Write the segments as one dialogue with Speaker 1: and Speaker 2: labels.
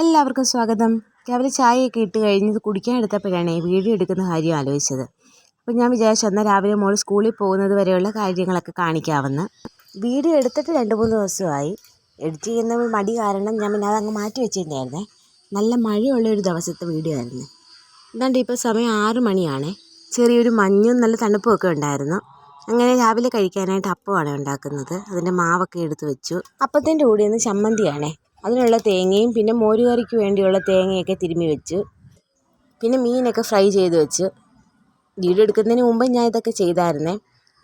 Speaker 1: എല്ലാവർക്കും സ്വാഗതം. രാവിലെ ചായയൊക്കെ ഇട്ട് കഴിഞ്ഞ് ഇത് കുടിക്കാൻ എടുത്തപ്പോഴാണ് വീഡിയോ എടുക്കുന്ന കാര്യം ആലോചിച്ചത്. അപ്പോൾ ഞാൻ വിചാരിച്ചു എന്നാൽ രാവിലെ മോൾ സ്കൂളിൽ പോകുന്നത് വരെയുള്ള കാര്യങ്ങളൊക്കെ കാണിക്കാമെന്ന്. വീഡിയോ എടുത്തിട്ട് രണ്ട് മൂന്ന് ദിവസമായി. എഡിറ്റ് ചെയ്യുന്ന മടി കാരണം ഞാൻ പിന്നെ അതങ്ങ് മാറ്റി വെച്ചിട്ടുണ്ടായിരുന്നേ. നല്ല മഴയുള്ള ഒരു ദിവസത്തെ വീഡിയോ ആയിരുന്നു. എന്താണ്ട് ഇപ്പോൾ സമയം ആറ് മണിയാണ്. ചെറിയൊരു മഞ്ഞും നല്ല തണുപ്പും ഒക്കെ ഉണ്ടായിരുന്നു. അങ്ങനെ രാവിലെ കഴിക്കാനായിട്ട് അപ്പമാണ് ഉണ്ടാക്കുന്നത്. അതിന്റെ മാവൊക്കെ എടുത്ത് വെച്ചു. അപ്പത്തിന്റെ കൂടെ ഒന്ന് ചമ്മന്തിയാണേ. അതിനുള്ള തേങ്ങയും പിന്നെ മോരുകറിക്ക് വേണ്ടിയുള്ള തേങ്ങയൊക്കെ തിരുമ്മി വെച്ച് പിന്നെ മീനൊക്കെ ഫ്രൈ ചെയ്ത് വെച്ച് വീഡിയോ എടുക്കുന്നതിന് മുമ്പ് ഞാൻ ഇതൊക്കെ ചെയ്തായിരുന്നേ.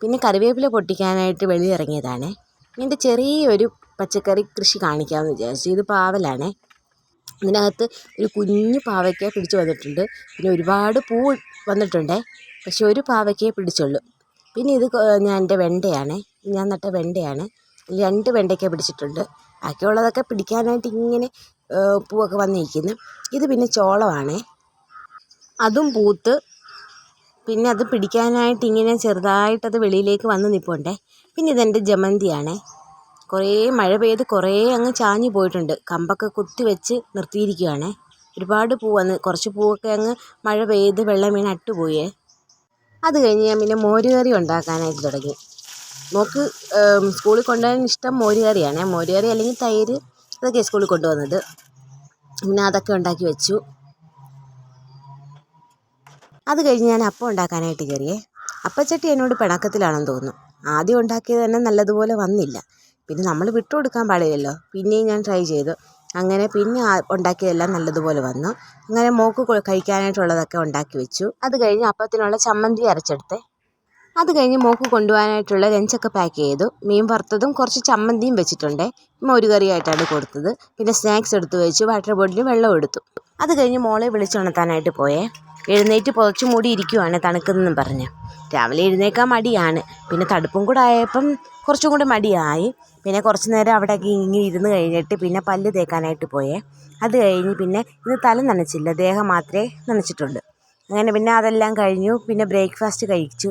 Speaker 1: പിന്നെ കറിവേപ്പില പൊട്ടിക്കാനായിട്ട് വെളിയിറങ്ങിയതാണേ ഇതിന്റെ ചെറിയൊരു പച്ചക്കറി കൃഷി കാണിക്കാമെന്ന് വിചാരിച്ചു. ഇത് പാവലാണേ. ഇതിനകത്ത് ഒരു കുഞ്ഞു പാവയ്ക്ക പിടിച്ചു വന്നിട്ടുണ്ട്. പിന്നെ ഒരുപാട് പൂ വന്നിട്ടുണ്ടേ. പക്ഷെ ഒരു പാവയ്ക്കേ പിടിച്ചുള്ളൂ. പിന്നെ ഇത് ഞാൻ എന്റെ വെണ്ടയാണ്. ഞാൻ നട്ട വെണ്ടയാണ്. രണ്ട് വെണ്ടയ്ക്ക പിടിച്ചിട്ടുണ്ട്. ബാക്കിയുള്ളതൊക്കെ പിടിക്കാനായിട്ട് ഇങ്ങനെ പൂവൊക്കെ വന്നിരിക്കുന്നു. ഇത് പിന്നെ ചോളമാണേ. അതും പൂത്ത് പിന്നെ അത് പിടിക്കാനായിട്ട് ഇങ്ങനെ ചെറുതായിട്ടത് വെളിയിലേക്ക് വന്ന് നിൽപ്പുണ്ടേ പിന്നെ ഇതെന്റെ ജമന്തിയാണേ. കുറേ മഴ പെയ്ത് കുറേ അങ്ങ് ചാഞ്ഞു പോയിട്ടുണ്ട്. കമ്പൊക്കെ കുത്തി വെച്ച് നിർത്തിയിരിക്കുകയാണേ. ഒരുപാട് പൂ വന്ന് കുറച്ച് പൂവൊക്കെ അങ്ങ് മഴ പെയ്ത് വെള്ളം വീണ് അട്ടുപോയേ. അത് കഴിഞ്ഞ് ഞാൻ പിന്നെ മോരുകറി ഉണ്ടാക്കാനായിട്ട് തുടങ്ങി. മോൾക്ക് സ്കൂളിൽ കൊണ്ടുപോകാൻ ഇഷ്ടം മോരുകറിയാണ്. മോരുകറി അല്ലെങ്കിൽ തൈര് അതൊക്കെ സ്കൂളിൽ കൊണ്ടുവന്നത് പിന്നെ അതൊക്കെ ഉണ്ടാക്കി വെച്ചു. അത് കഴിഞ്ഞ് ഞാൻ അപ്പം ഉണ്ടാക്കാനായിട്ട് കയറിയേ. അപ്പച്ചട്ടി എന്നോട് പിണക്കത്തിലാണെന്ന് തോന്നുന്നു. ആദ്യം ഉണ്ടാക്കിയത് തന്നെ നല്ലതുപോലെ വന്നില്ല. പിന്നെ നമ്മൾ വിട്ടുകൊടുക്കാൻ പാടില്ലല്ലോ. പിന്നെയും ഞാൻ ട്രൈ ചെയ്തു. അങ്ങനെ പിന്നെ ഉണ്ടാക്കിയതെല്ലാം നല്ലതുപോലെ വന്നു. അങ്ങനെ മോക്ക് കഴിക്കാനായിട്ടുള്ളതൊക്കെ ഉണ്ടാക്കി വെച്ചു. അത് കഴിഞ്ഞ് അപ്പത്തിനുള്ള ചമ്മന്തി അരച്ചെടുത്തേ. അത് കഴിഞ്ഞ് മോൾക്ക് കൊണ്ടുപോകാനായിട്ടുള്ള ലഞ്ചൊക്കെ പാക്ക് ചെയ്തു. മീൻ വറുത്തതും കുറച്ച് ചമ്മന്തിയും വെച്ചിട്ടുണ്ട്. മോരുകറിയായിട്ടാണ് കൊടുത്തത്. പിന്നെ സ്നാക്സ് എടുത്ത് വെച്ചു. വാട്ടർ ബോട്ടിൽ വെള്ളം എടുത്തു. അത് കഴിഞ്ഞ് മോളെ വിളിച്ചുണർത്താനായിട്ട് പോയേ. എഴുന്നേറ്റ് പുതച്ചു മൂടി ഇരിക്കുവാണ് തണുക്കുന്നെന്നും പറഞ്ഞ്. രാവിലെ എഴുന്നേക്കാൻ മടിയാണ്. പിന്നെ തണുപ്പും കൂടെ ആയപ്പം കുറച്ചും കൂടെ മടിയായി. പിന്നെ കുറച്ച് നേരം അവിടെയൊക്കെ ഇങ്ങനെ ഇരുന്ന് കഴിഞ്ഞിട്ട് പിന്നെ പല്ല് തേക്കാനായിട്ട് പോയേ. അത് കഴിഞ്ഞ് പിന്നെ ഇന്ന് തല നനച്ചില്ല. ദേഹം മാത്രമേ നനച്ചിട്ടുണ്ട് അങ്ങനെ പിന്നെ അതെല്ലാം കഴിഞ്ഞു. പിന്നെ ബ്രേക്ക്ഫാസ്റ്റ് കഴിച്ചു.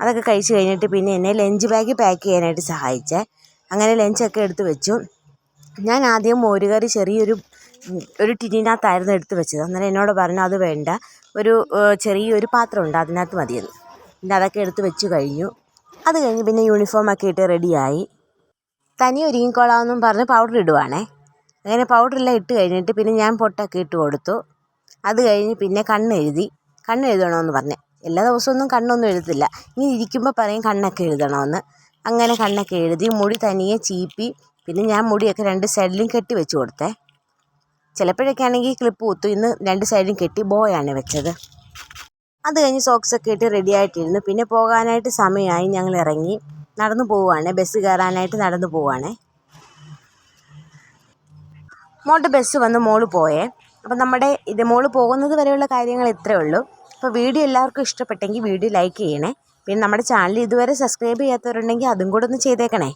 Speaker 1: അതൊക്കെ കഴിച്ച് കഴിഞ്ഞിട്ട് പിന്നെ എന്നെ ലഞ്ച് ബാഗ് പാക്ക് ചെയ്യാനായിട്ട് സഹായിച്ചേ. അങ്ങനെ ലഞ്ചൊക്കെ എടുത്ത് വെച്ചു. ഞാൻ ആദ്യം മോരുകറി ചെറിയൊരു ഒരു ടിന്നിനകത്തായിരുന്നു എടുത്ത് വെച്ചത്. അന്നേരം എന്നോട് പറഞ്ഞു അത് വേണ്ട. ഒരു ചെറിയൊരു പാത്രമുണ്ട് അതിനകത്ത് മതിയെന്ന്. പിന്നെ അതൊക്കെ എടുത്ത് വെച്ച് കഴിഞ്ഞു. അത് കഴിഞ്ഞ് പിന്നെ യൂണിഫോമൊക്കെ ഇട്ട് റെഡിയായി. തനി ഒരുങ്ങിക്കോളാമെന്നും പറഞ്ഞ് പൗഡർ ഇടുവാണേ. അങ്ങനെ പൗഡറെല്ലാം ഇട്ട് കഴിഞ്ഞിട്ട് പിന്നെ ഞാൻ പൊട്ടൊക്കെ ഇട്ട് കൊടുത്തു. അത് കഴിഞ്ഞ് പിന്നെ കണ്ണെഴുതി. കണ്ണെഴുതണമെന്ന് പറഞ്ഞ്. എല്ലാ ദിവസമൊന്നും കണ്ണൊന്നും എഴുതത്തില്ല. ഇനി ഇരിക്കുമ്പോൾ പറയും കണ്ണൊക്കെ എഴുതണമെന്ന്. അങ്ങനെ കണ്ണൊക്കെ എഴുതി മുടി തനിയെ ചീപ്പി പിന്നെ ഞാൻ മുടിയൊക്കെ രണ്ട് സൈഡിലും കെട്ടി വെച്ച് കൊടുത്തേ. ചിലപ്പോഴൊക്കെ ആണെങ്കിൽ ക്ലിപ്പ് കുത്തും. ഇന്ന് രണ്ട് സൈഡിലും കെട്ടി ബോയാണ് വെച്ചത്. അത് കഴിഞ്ഞ് സോക്സൊക്കെ ഇട്ട് റെഡി ആയിട്ടിരുന്നു. പിന്നെ പോകാനായിട്ട് സമയമായി. ഞങ്ങൾ ഇറങ്ങി. നടന്നു പോവുകയാണ്. ബസ് കയറാനായിട്ട് നടന്നു പോവുകയാണ്. മോളുടെ ബസ് വന്ന് മോൾ പോയേ. അപ്പം നമ്മുടെ ഇത് മോൾ പോകുന്നത് വരെയുള്ള കാര്യങ്ങൾ ഇത്രയേ ഉള്ളൂ. അപ്പോൾ വീഡിയോ എല്ലാവർക്കും ഇഷ്ടപ്പെട്ടെങ്കിൽ വീഡിയോ ലൈക്ക് ചെയ്യണേ. പിന്നെ നമ്മുടെ ചാനൽ ഇതുവരെ സബ്സ്ക്രൈബ് ചെയ്യാത്തവരുണ്ടെങ്കിൽ അതും കൂടെ ഒന്ന് ചെയ്തേക്കണേ.